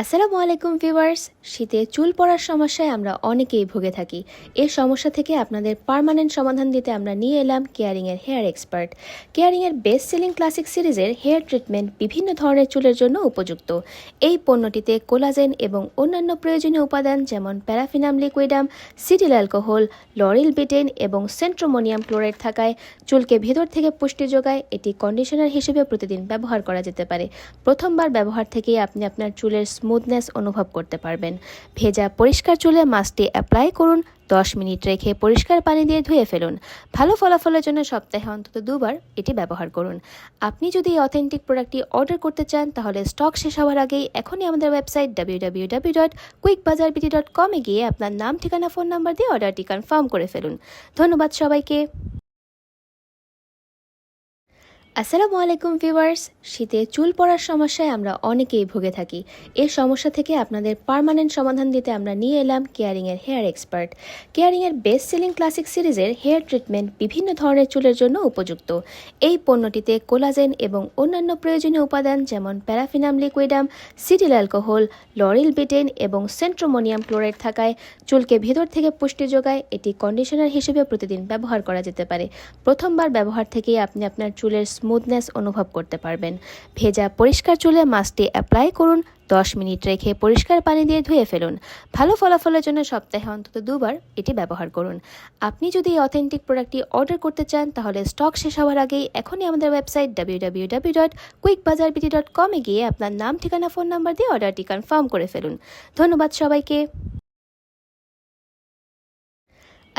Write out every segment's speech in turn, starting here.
আসসালামু আলাইকুম ভিউয়ার্স। শীতে চুল পড়ার সমস্যায় আমরা অনেকেই ভুগে থাকি। এই সমস্যা থেকে আপনাদের পার্মানেন্ট সমাধান দিতে আমরা নিয়ে এলাম কেয়ারিংয়ের হেয়ার এক্সপার্ট। কেয়ারিংয়ের বেস্ট সেলিং ক্লাসিক সিরিজের হেয়ার ট্রিটমেন্ট বিভিন্ন ধরনের চুলের জন্য উপযুক্ত। এই পণ্যটিতে কোলাজেন এবং অন্যান্য প্রয়োজনীয় উপাদান যেমন paraffinum liquidum cetyl alcohol, lauryl betaine এবং সেন্ট্রোমোনিয়াম ক্লোরাইড থাকায় চুলকে ভেতর থেকে পুষ্টি যোগায় এটি কন্ডিশনার হিসেবে প্রতিদিন ব্যবহার করা যেতে পারে। প্রথমবার ব্যবহার থেকেই আপনি আপনার চুলের স্মুথনেস অনুভব করতে পারবেন। ভেজা, পরিষ্কার চুলে মাস্কটি অ্যাপ্লাই করুন। দশ মিনিট রেখে পরিষ্কার পানি দিয়ে ধুয়ে ফেলুন। ভালো ফলাফলের জন্য সপ্তাহে অন্তত দুবার এটি ব্যবহার করুন। আপনি যদি এই অথেন্টিক প্রোডাক্টটি অর্ডার করতে চান, তাহলে স্টক শেষ হওয়ার আগেই এখনই আমাদের website W W W dot quick Bazar BD dot কমে গিয়ে আপনার নাম, ঠিকানা ফোন নাম্বার দিয়ে অর্ডারটি কনফার্ম করে ফেলুন। ধন্যবাদ সবাইকে। আসসালামু আলাইকুম ভিউয়ার্স। শীতে চুল পড়ার সমস্যায় আমরা অনেকেই ভুগে থাকি। এই সমস্যা থেকে আপনাদের পার্মানেন্ট সমাধান দিতে আমরা নিয়ে এলাম কেয়ারিংয়ের হেয়ার এক্সপার্ট। কেয়ারিংয়ের বেস্ট সেলিং ক্লাসিক সিরিজের হেয়ার ট্রিটমেন্ট বিভিন্ন ধরনের চুলের জন্য উপযুক্ত। এই পণ্যটিতে কোলাজেন এবং অন্যান্য প্রয়োজনীয় উপাদান যেমন paraffinum liquidum cetyl alcohol, lauryl betaine এবং সেন্ট্রোমোনিয়াম ক্লোরাইড থাকায় চুলকে ভেতর থেকে পুষ্টি যোগায় এটি কন্ডিশনার হিসেবে প্রতিদিন ব্যবহার করা যেতে পারে। প্রথমবার ব্যবহার থেকেই আপনি আপনার চুলের স্মুথনেস অনুভব করতে পারবেন। ভেজা, পরিষ্কার চুলে মাস্কটি অ্যাপ্লাই করুন, দশ মিনিট রেখে পরিষ্কার পানি দিয়ে ধুয়ে ফেলুন। ভালো ফলাফলের জন্য সপ্তাহে অন্তত দুবার এটি ব্যবহার করুন। আপনি যদি এই অথেন্টিক প্রোডাক্টটি অর্ডার করতে চান, তাহলে স্টক শেষ হওয়ার আগেই এখনই আমাদের website W W W dot quick Bazar BD dot কমে গিয়ে আপনার নাম, ঠিকানা ফোন নাম্বার দিয়ে অর্ডারটি কনফার্ম করে ফেলুন। ধন্যবাদ সবাইকে।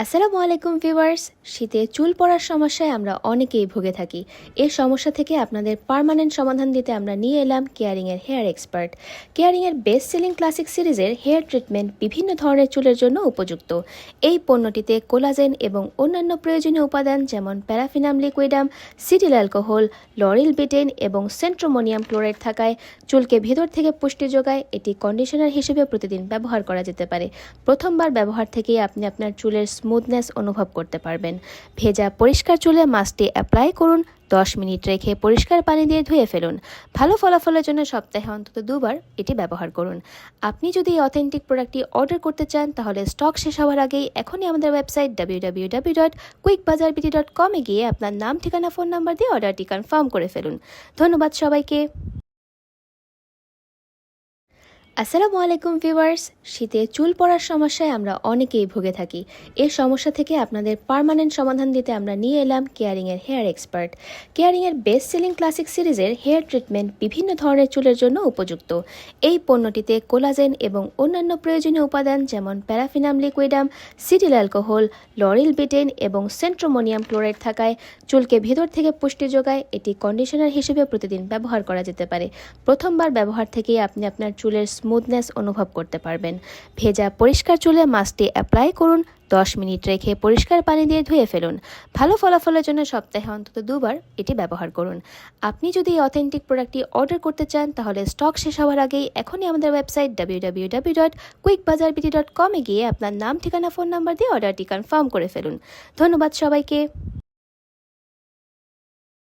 আসসালামু আলাইকুম ভিউয়ার্স। শীতে চুল পড়ার সমস্যায় আমরা অনেকেই ভুগে থাকি। এই সমস্যা থেকে আপনাদের পার্মানেন্ট সমাধান দিতে আমরা নিয়ে এলাম কেয়ারিংয়ের হেয়ার এক্সপার্ট। কেয়ারিংয়ের বেস্ট সেলিং ক্লাসিক সিরিজের হেয়ার ট্রিটমেন্ট বিভিন্ন ধরনের চুলের জন্য উপযুক্ত। এই পণ্যটিতে কোলাজেন এবং অন্যান্য প্রয়োজনীয় উপাদান যেমন paraffinum liquidum cetyl alcohol, lauryl betaine এবং সেন্ট্রোমোনিয়াম ক্লোরাইড থাকায় চুলকে ভেতর থেকে পুষ্টি যোগায় এটি কন্ডিশনার হিসেবে প্রতিদিন ব্যবহার করা যেতে পারে। প্রথমবার ব্যবহার থেকেই আপনি আপনার চুলের স্মুথনেস অনুভব করতে পারবেন। ভেজা, পরিষ্কার চুলে মাস্কটি অ্যাপ্লাই করুন। দশ মিনিট রেখে পরিষ্কার পানি দিয়ে ধুয়ে ফেলুন। ভালো ফলাফলের জন্য সপ্তাহে অন্তত দুবার এটি ব্যবহার করুন। আপনি যদি এই অথেন্টিক প্রোডাক্টটি অর্ডার করতে চান, তাহলে স্টক শেষ হওয়ার আগেই এখনই আমাদের website W W W dot quick Bazar BD dot কমে গিয়ে আপনার নাম, ঠিকানা ফোন নাম্বার দিয়ে অর্ডারটি কনফার্ম করে ফেলুন। ধন্যবাদ সবাইকে। আসসালামু আলাইকুম ভিউয়ার্স। শীতে চুল পড়ার সমস্যায় আমরা অনেকেই ভুগে থাকি। এই সমস্যা থেকে আপনাদের পার্মানেন্ট সমাধান দিতে আমরা নিয়ে এলাম কেয়ারিংয়ের হেয়ার এক্সপার্ট। কেয়ারিংয়ের বেস্ট সেলিং ক্লাসিক সিরিজের হেয়ার ট্রিটমেন্ট বিভিন্ন ধরনের চুলের জন্য উপযুক্ত। এই পণ্যটিতে কোলাজেন এবং অন্যান্য প্রয়োজনীয় উপাদান যেমন paraffinum liquidum cetyl alcohol, lauryl betaine এবং সেন্ট্রোমোনিয়াম ক্লোরাইড থাকায় চুলকে ভেতর থেকে পুষ্টি যোগায় এটি কন্ডিশনার হিসেবে প্রতিদিন ব্যবহার করা যেতে পারে। প্রথমবার ব্যবহার থেকেই আপনি আপনার চুলের স্মুথনেস অনুভব করতে পারবেন। ভেজা, পরিষ্কার চুলে মাস্কটি অ্যাপ্লাই করুন, দশ মিনিট রেখে পরিষ্কার পানি দিয়ে ধুয়ে ফেলুন। ভালো ফলাফলের জন্য সপ্তাহে অন্তত দুবার এটি ব্যবহার করুন। আপনি যদি এই অথেন্টিক প্রোডাক্টটি অর্ডার করতে চান, তাহলে স্টক শেষ হওয়ার আগেই এখনই আমাদের website W W W dot quick Bazar BD dot কমে গিয়ে আপনার নাম, ঠিকানা ফোন নাম্বার দিয়ে অর্ডারটি কনফার্ম করে ফেলুন। ধন্যবাদ সবাইকে।